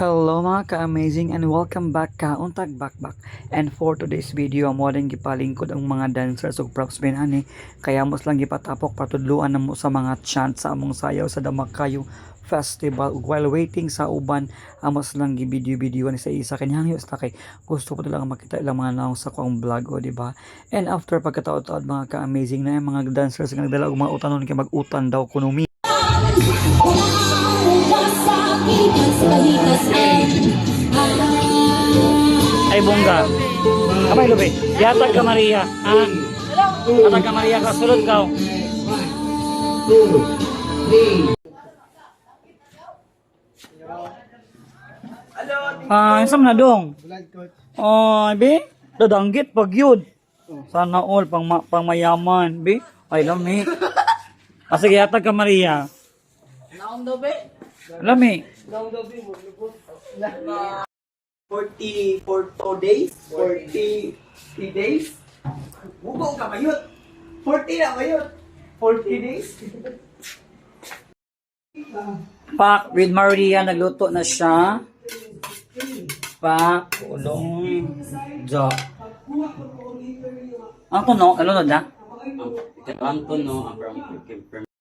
Hello mga ka-amazing and welcome back ka untag bakbak. And for today's video, amo din gipalingkod ang mga dancers ug props binani. Kaya mos lang gipatapok patudluan namo sa mga chant sa among sayaw sa Damakayo Festival while waiting sa uban amos lang gi-video-video ni sa isa kanyang sa kay gusto ko talaga makita ilang mga naong sa kong vlog o di ba and after pagkataod-taod mga ka-amazing na yung mga dancers nga nagdala og mga utanon kay mag-utan daw kuno ay bongga kamay lubi yatag ka Maria ha yatag ka Maria ka sulod ka Ah, isam na dong. Oh, be, dadanggit pag yun. Sana all pang ma- pang mayaman, be. Ay lami. Ah, sige, yatag ka Maria. Naong dobe. Lami. 40 for 2 days, 40 3 days. Bugo ka mayot. 40 na mayot. 40 days. Pak with Maria, nagluto na siya. Pak, ulong. Jo. Ang kuno, ano na da? Ang tono, ang